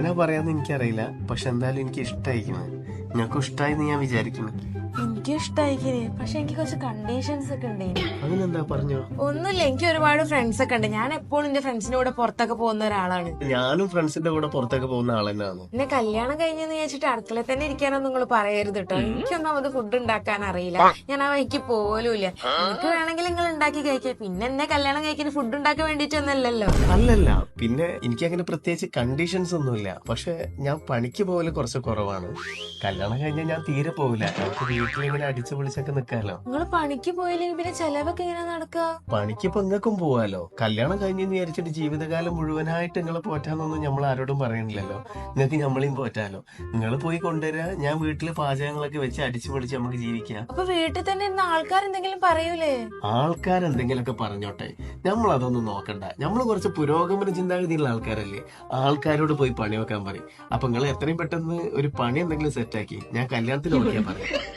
എങ്ങനെ പറയാന്ന് എനിക്കറിയില്ല. പക്ഷെ എന്തായാലും എനിക്ക് ഇഷ്ടമായിരിക്കുന്നത് നിങ്ങൾക്കും ഇഷ്ടമായെന്ന് ഞാൻ വിചാരിക്കുന്നു. എനിക്ക് ഇഷ്ടായിക്കിന് പക്ഷെ എനിക്ക് കുറച്ച് കണ്ടീഷൻസ് ഒക്കെ ഉണ്ട് അതിനെന്താ പറഞ്ഞോ? ഒന്നുമില്ല എനിക്ക് ഒരുപാട് ഫ്രണ്ട്സ് ഒക്കെ ഉണ്ട്. ഞാൻ എപ്പോഴും എന്റെ ഫ്രണ്ട്സിന്റെ കൂടെ പുറത്തൊക്കെ പോകുന്ന ഒരാളാണ്. ഞാനും ഫ്രണ്ട്സിന്റെ കൂടെ പുറത്തൊക്കെ പോകുന്ന ആൾ തന്നെയാണ്? എന്നെ കല്യാണം കഴിഞ്ഞെന്ന് വിചാരിച്ചിട്ട് അടുക്കളയിൽ തന്നെ ഇരിക്കാനൊന്നും നിങ്ങൾ പറയരുത് കേട്ടോ എനിക്കൊന്നും അത് ഫുഡ് ഉണ്ടാക്കാൻ അറിയില്ല. ഞാൻ ആ വഴിക്ക് പോലുമില്ല എനിക്ക് വേണമെങ്കിൽ നിങ്ങൾ ഉണ്ടാക്കി കഴിക്കാം. പിന്നെ എന്നെ കല്യാണം കഴിക്കുന്ന ഫുഡ് ഉണ്ടാക്കാൻ വേണ്ടിട്ടൊന്നല്ലോ അല്ലല്ല. പിന്നെ എനിക്ക് അങ്ങനെ പ്രത്യേകിച്ച് കണ്ടീഷൻസ് ഒന്നുമില്ല. പക്ഷെ ഞാൻ പണിക്ക് പോകൽ കുറച്ച് കുറവാണ്. കല്യാണം കഴിഞ്ഞാൽ ഞാൻ തീരെ പോകില്ല നമുക്ക് വീട്ടിലിങ്ങനെ അടിച്ചു പൊളിച്ചൊക്കെ നിക്കാലോ. നിങ്ങൾ പണിക്ക് പോയില്ലെങ്കിൽ പിന്നെ ചെലവൊക്കെ ഇങ്ങനെ നടക്കുക പണിക്ക് ഇപ്പൊ നിങ്ങൾക്കും പോവാലോ. കല്യാണം കഴിഞ്ഞ് വിചാരിച്ചിട്ട് ജീവിതകാലം മുഴുവനായിട്ട് നിങ്ങളെ പോറ്റാന്നൊന്നും നമ്മൾ ആരോടും പറയണില്ലല്ലോ. നിങ്ങൾക്ക് നമ്മളെയും പോറ്റാലോ. നിങ്ങൾ പോയി കൊണ്ടുവരിക ഞാൻ വീട്ടിൽ പാചകങ്ങളൊക്കെ വെച്ച് അടിച്ചു പൊളിച്ച് നമുക്ക് ജീവിക്കാം. അപ്പൊ വീട്ടിൽ തന്നെ ഇരുന്ന ആൾക്കാർ എന്തെങ്കിലും പറയൂലേ? ആൾക്കാരെന്തെങ്കിലുമൊക്കെ പറഞ്ഞോട്ടെ. നമ്മൾ അതൊന്നും നോക്കണ്ട. നമ്മൾ കുറച്ച് പുരോഗമന ചിന്താഗതിയുള്ള ആൾക്കാരല്ലേ. ആൾക്കാരോട് പോയി പണി വെക്കാൻ പറയും. അപ്പൊ നിങ്ങൾ എത്രയും പെട്ടെന്ന് ഒരു പണി എന്തെങ്കിലും സെറ്റാക്കി ഞാൻ കല്യാണത്തിന് നോക്കിയാൽ പറയാം.